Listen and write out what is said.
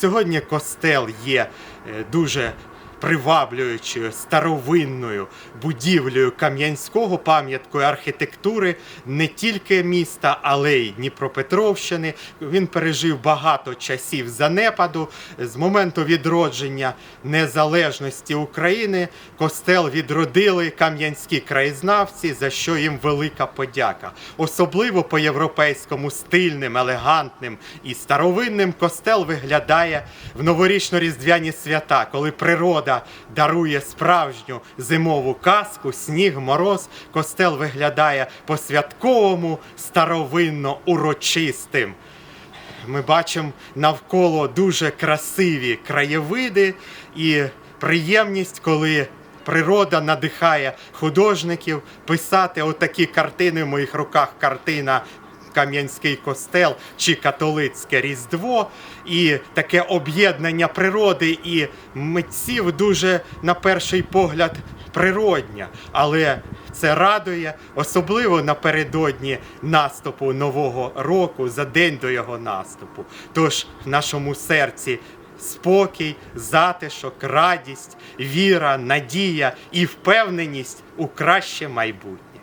Сьогодні костел є е, дуже приваблюючою старовинною будівлею Кам'янського пам'яткою архітектури не тільки міста, але й Дніпропетровщини. Він пережив багато часів занепаду. З моменту відродження незалежності України костел відродили кам'янські краєзнавці, за що їм велика подяка. Особливо по європейському стильним, елегантним і старовинним костел виглядає в новорічно-різдвяні свята, коли природа дарує справжню зимову казку, сніг, мороз. Костел виглядає по-святковому, старовинно урочистим. Ми бачимо навколо дуже красиві краєвиди і приємність, коли природа надихає художників писати отакі картини в моїх руках. Картина Кам'янський костел чи католицьке Різдво, і таке об'єднання природи і митців дуже на перший погляд природня, але це радує, особливо напередодні наступу нового року, за день до його наступу. Тож в нашому серці спокій, затишок, радість, віра, надія і впевненість у краще майбутнє.